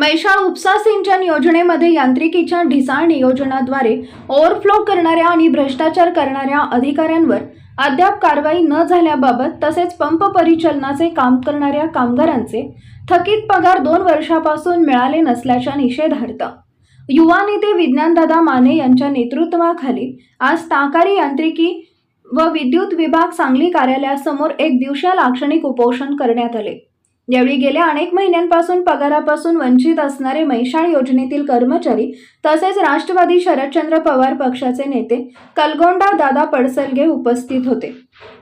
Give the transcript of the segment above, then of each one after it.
मैशाळ उपसा सिंचन योजनेमध्ये यांत्रिकीच्या ढिसाळ नियोजनाद्वारे ओव्हरफ्लो करणाऱ्या आणि भ्रष्टाचार करणाऱ्या अधिकाऱ्यांवर अद्याप कारवाई न झाल्याबाबत तसेच पंप परिचलनाचे काम करणाऱ्या कामगारांचे थकीत पगार दोन वर्षापासून मिळाले नसल्याच्या निषेधार्थ. युवा नेते विज्ञानदादा माने यांच्या नेतृत्वाखाली आज ताकारी यांत्रिकी व विद्युत विभाग सांगली कार्यालयासमोर एक दिवशीय लाक्षणिक उपोषण करण्यात आले. यावेळी गेल्या अनेक महिन्यांपासून पगारापासून वंचित असणारे मैशाळ योजनेतील कर्मचारी तसेच राष्ट्रवादी शरदचंद्र पवार पक्षाचे नेते कलगोंडा दादा पडसलगे उपस्थित होते.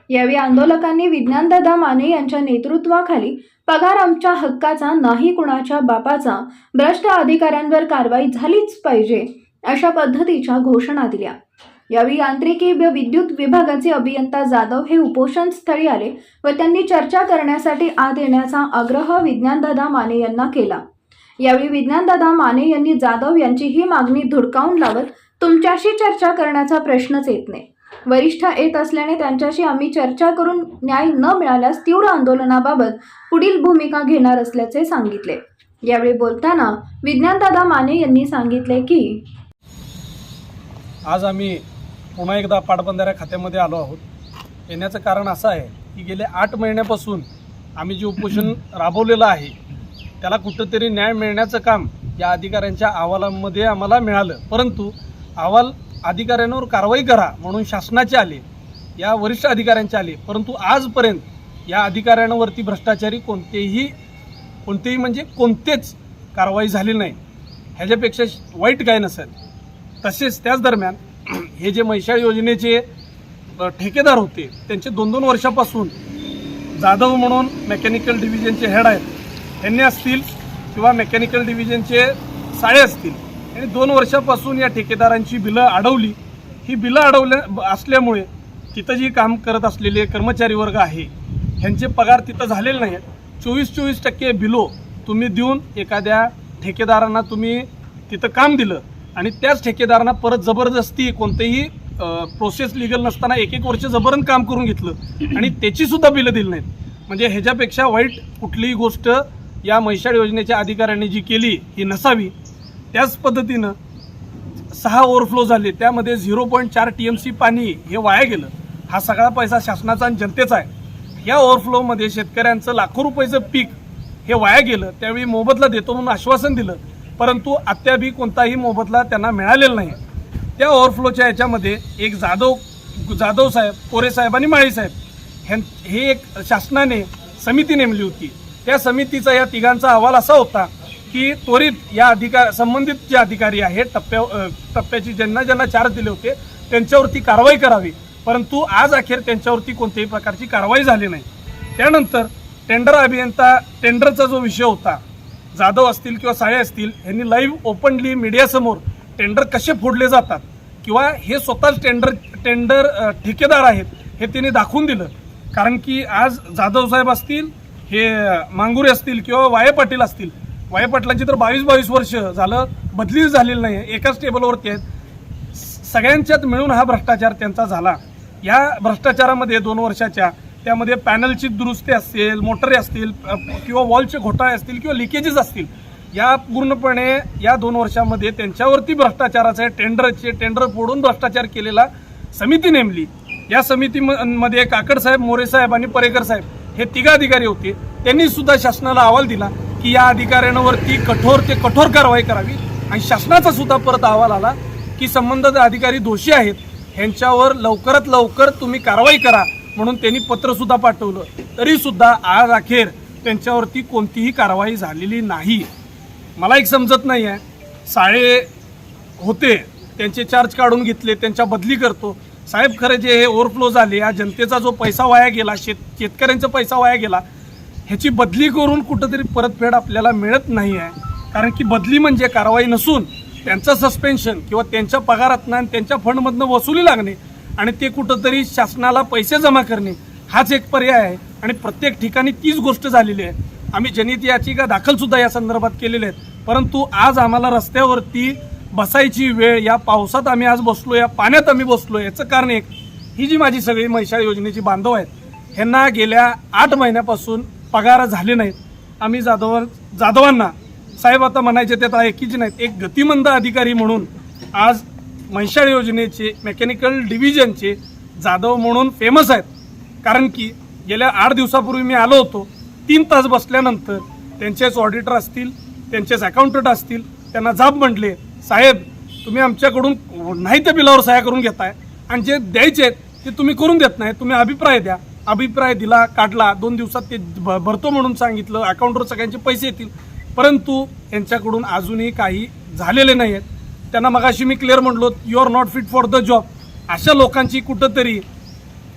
यावेळी आंदोलकांनी विज्ञानदादा माने यांच्या नेतृत्वाखाली पगार आमच्या हक्काचा नाही कुणाच्या बापाचा भ्रष्ट अधिकाऱ्यांवर कारवाई झालीच पाहिजे अशा पद्धतीच्या घोषणा दिल्या. यावेळी यांत्रिकी व विद्युत विभागाचे अभियंता जाधव हे उपोषण स्थळी आले व त्यांनी चर्चा करण्यासाठी आत येण्याचा आग्रह विज्ञानदादा माने यांना केला. यावेळी विज्ञानदादा माने यांनी जाधव यांची ही मागणी धुडकावून लावत तुमच्याशी चर्चा करण्याचा प्रश्नच येत नाही. वरिष्ठ येत असल्याने त्यांच्याशी आम्ही चर्चा करून न्याय न मिळाल्यास तीव्र आंदोलनाबाबत पुढील भूमिका घेणार असल्याचे सांगितले. यावेळी बोलताना विज्ञानदादा माने यांनी सांगितले की आज आम्ही पुन्हा एकदा पाटबंधाऱ्या खात्यामध्ये आलो आहोत. येण्याचं कारण असं आहे की गेले आठ महिन्यापासून आम्ही जे उपोषण राबवलेलं आहे त्याला कुठंतरी न्याय मिळण्याचं काम या अधिकाऱ्यांच्या अहवालामध्ये आम्हाला मिळालं. परंतु अहवाल अधिकाऱ्यांवर कारवाई करा म्हणून शासनाचे आले या वरिष्ठ अधिकाऱ्यांचे आले. परंतु आजपर्यंत या अधिकाऱ्यांवरती भ्रष्टाचारी कोणतेही कोणतेही म्हणजे कोणतेच कारवाई झाली नाही. ह्याच्यापेक्षा वाईट काय नसेल. तसेच त्याच दरम्यान हे जे महिषाळ योजनेचे ठेकेदार होते त्यांचे दोन दोन वर्षापासून जाधव म्हणून मेकॅनिकल डिव्हिजनचे हेड आहेत. त्यांनी असतील किंवा मेकॅनिकल डिव्हिजनचे साळे असतील आणि दोन वर्षापासून या ठेकेदारांची बिलं अडवली. ही बिलं अडवल्या असल्यामुळे तिथं जी काम करत असलेले कर्मचारी वर्ग आहे ह्यांचे पगार तिथं झालेले नाही आहेत चोवीस चोवीस टक्के बिलो तुम्ही देऊन एखाद्या ठेकेदारांना तुम्ही तिथं काम दिलं. आणि त्याच ठेकेदारांना परत जबरदस्ती कोणतेही प्रोसेस लिगल नसताना एक एक वर्ष जबरन काम करून घेतलं. आणि त्याची सुद्धा बिलं दिली नाहीत. म्हणजे ह्याच्यापेक्षा वाईट कुठलीही गोष्ट या मैशाळ योजनेच्या अधिकाऱ्यांनी जी केली ही नसावी. त्याच पद्धतीनं सहा ओव्हरफ्लो झाले. त्यामध्ये झिरो पॉईंट चार टी एम सी पाणी हे वाया गेलं. हा सगळा पैसा शासनाचा आणि जनतेचा आहे. या ओव्हरफ्लोमध्ये शेतकऱ्यांचं लाखो रुपयाचं पीक हे वाया गेलं. त्यावेळी मोबदला देतो म्हणून आश्वासन दिलं. परंतु अद्यापही कोणताही मोबदला त्यांना मिळालेला नाही. त्या ओव्हरफ्लोच्या याच्यामध्ये एक जाधव जाधव साहेब कोरे साहेब आणि माळी साहेब ह्यां हे एक शासनाने समिती नेमली होती. त्या समितीचा या तिघांचा अहवाल असा होता की त्वरित या अधिकार संबंधित जे अधिकारी आहेत टप्प्या टप्प्याची ज्यांना ज्यांना चार्ज दिले होते त्यांच्यावरती कारवाई करावी. परंतु आज अखेर त्यांच्यावरती कोणत्याही प्रकारची कारवाई झाली नाही. त्यानंतर टेंडर अभियंता टेंडरचा जो विषय होता जाधव असतील किंवा साळे असतील यांनी लाईव्ह ओपनली मीडियासमोर टेंडर कसे फोडले जातात किंवा हे स्वतःच टेंडर टेंडर ठेकेदार आहेत हे त्यांनी दाखवून दिलं. कारण की आज जाधव साहेब असतील हे मांगुरे असतील किंवा वाये पाटील असतील वाये पाटलांची तर बावीस बावीस वर्ष झालं बदलीच झालेली नाही एकाच टेबलवरती आहेत. सगळ्यांच्यात मिळून हा भ्रष्टाचार त्यांचा झाला. या भ्रष्टाचारामध्ये दोन वर्षाच्या त्यामध्ये पॅनलची दुरुस्ती असतील मोटरे असतील किंवा वॉलचे घोटाळे असतील किंवा लिकेजेस असतील या पूर्णपणे या दोन वर्षामध्ये त्यांच्यावरती भ्रष्टाचाराचे टेंडरचे टेंडर फोडून भ्रष्टाचार केलेला समिती नेमली. या समितीमध्ये काकडसाहेब मोरेसाहेब आणि परेकर साहेब हे तिघा अधिकारी होते. त्यांनी सुद्धा शासनाला अहवाल दिला की या अधिकाऱ्यांवरती कठोर ते कठोर कारवाई करावी. आणि शासनाचा सुद्धा परत अहवाल आला की संबंधित अधिकारी दोषी आहेत. ह्यांच्यावर लवकरात लवकर तुम्ही कारवाई करा. म्हणून त्यांनी पत्रसुद्धा पाठवलं. तरीसुद्धा आज अखेर त्यांच्यावरती कोणतीही कारवाई झालेली नाही. मला एक समजत नाही आहे साळे होते त्यांचे चार्ज काढून घेतले त्यांच्या बदली करतो. साहेब खरं जे हे ओव्हरफ्लो झाले या जनतेचा जो पैसा वाया गेला शेत शेतकऱ्यांचा पैसा वाया गेला ह्याची बदली करून कुठंतरी परतफेड आपल्याला मिळत नाही आहे कारण की बदली म्हणजे कारवाई नसून त्यांचं सस्पेन्शन किंवा त्यांच्या पगारातनं आणि त्यांच्या फंडमधनं वसुली लागणे आणि ते कुठंतरी शासनाला पैसे जमा करणे हाच एक पर्याय आहे. आणि प्रत्येक ठिकाणी तीच गोष्ट झालेली आहे. आम्ही जनित याचिका दाखलसुद्धा या संदर्भात केलेल्या आहेत. परंतु आज आम्हाला रस्त्यावरती बसायची वेळ या पावसात आम्ही आज बसलो या पाण्यात आम्ही बसलो याचं कारण एक ही जी माझी सगळी महिषा योजनेची बांधव आहेत ह्यांना गेल्या आठ महिन्यापासून पगार झाले नाहीत. आम्ही जाधव जाधवांना साहेब आता म्हणायचे ते आता एकीच नाहीत. एक गतिमंद अधिकारी म्हणून आज म्हैसाळ योजनेचे मेकॅनिकल डिव्हिजनचे जाधव म्हणून फेमस आहेत. कारण की गेल्या आठ दिवसापूर्वी मी आलो होतो. तीन तास बसल्यानंतर त्यांचेच ऑडिटर असतील त्यांचेच अकाउंटंट असतील त्यांना जाब म्हटले साहेब तुम्ही आमच्याकडून नाही त्या बिलावर सह्या करून घेताय. आणि जे द्यायचे आहेत ते तुम्ही करून देत नाही. तुम्ही अभिप्राय द्या. अभिप्राय दिला काढला. दोन दिवसात ते भरतो म्हणून सांगितलं. अकाउंटवर सगळ्यांचे पैसे येतील. परंतु यांच्याकडून अजूनही काही झालेले नाही आहेत त्यांना मगाशी मी क्लिअर म्हणलो you are not fit for the job अशा लोकांची कुठंतरी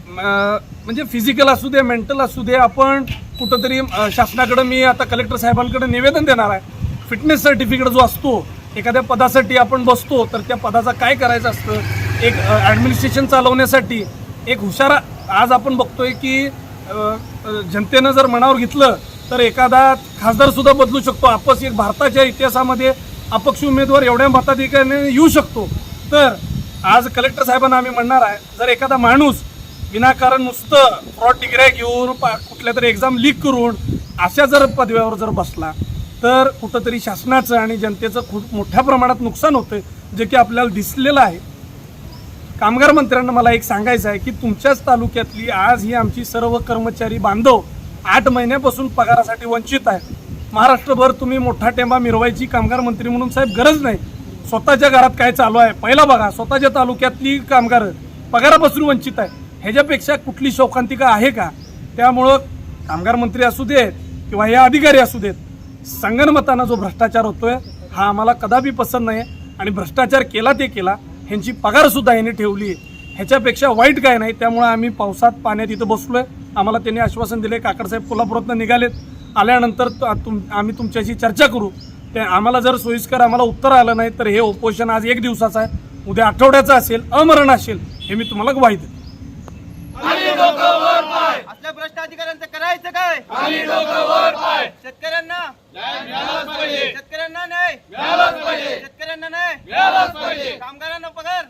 म्हणजे फिजिकल असू दे मेंटल असू दे आपण कुठंतरी शासनाकडं मी आता कलेक्टर साहेबांकडे निवेदन देणार आहे. फिटनेस सर्टिफिकेट जो असतो एखाद्या पदासाठी आपण बसतो तर त्या पदाचा काय करायचं असतं? एक ॲडमिनिस्ट्रेशन चालवण्यासाठी एक हुशार आज आपण बघतोय की जनतेनं जर मनावर घेतलं तर एखादा खासदारसुद्धा बदलू शकतो. आपस एक भारताच्या इतिहासामध्ये अपक्ष उमेदवार एवढ्या मताधिकाऱ्याने येऊ शकतो. तर आज कलेक्टर साहेबांना आम्ही म्हणणार आहे जर एखादा माणूस विनाकारण नुसतं फ्रॉड डिग्र्या घेऊन पा- कुठल्या तरी एक्झाम लीक करून अशा जर पदव्यावर जर बसला तर कुठंतरी शासनाचं आणि जनतेचं खूप मोठ्या प्रमाणात नुकसान होतं जे की आपल्याला दिसलेलं आहे. कामगार मंत्र्यांना मला एक सांगायचं आहे की तुमच्याच तालुक्यातली आज ही आमची सर्व कर्मचारी बांधव आठ महिन्यापासून पगारासाठी वंचित आहे महाराष्ट्रभर तुम्ही मोठा टेंबा मिरवायची कामगार मंत्री म्हणून साहेब गरज नाही. स्वतःच्या घरात काय चालू आहे? पहिला बघा स्वतःच्या तालुक्यातली कामगार पगारापासून वंचित आहे. ह्याच्यापेक्षा कुठली शोकांतिका आहे का? त्यामुळं कामगार मंत्री असू देत किंवा हे अधिकारी असू देत संगणमतानं जो भ्रष्टाचार होतोय हा आम्हाला कदापि पसंत नाही आणि भ्रष्टाचार केला ते केला ह्यांची पगारसुद्धा यांनी ठेवली ह्याच्यापेक्षा वाईट काय नाही त्यामुळे आम्ही पावसात पाण्यात इथं बसलो आहे आम्हाला त्यांनी आश्वासन दिले काकडसाहेब कोल्हापुरातनं निघालेत. आल्यानंतर त- तुम आम्ही तुमच्याशी चर्चा करू. ते आम्हाला जर सोयीस्कर आम्हाला उत्तर आलं नाही तर हे उपोषण आज एक दिवसाचं आहे. उद्या आठवड्याचं असेल अमरण असेल हे मी तुम्हाला ग्वाही देतो. भ्रष्ट अधिकाऱ्यांचं करायचं काय? शेतकऱ्यांना? शेतकऱ्यांना नाही शेतकऱ्यांना नाही कामगारांना पगार?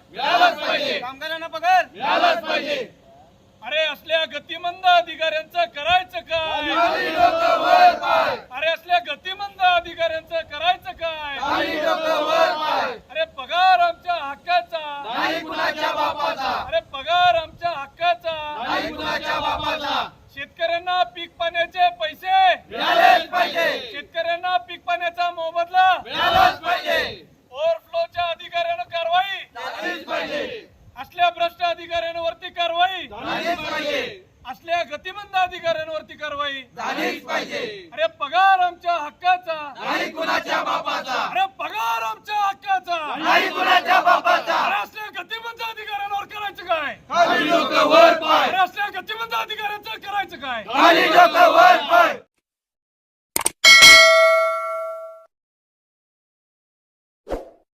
कामगारांना पगार? अरे असल्या गतिमंद अधिकाऱ्यांचं करायचं काय? अरे असल्या गतिमंद अधिकाऱ्यांचं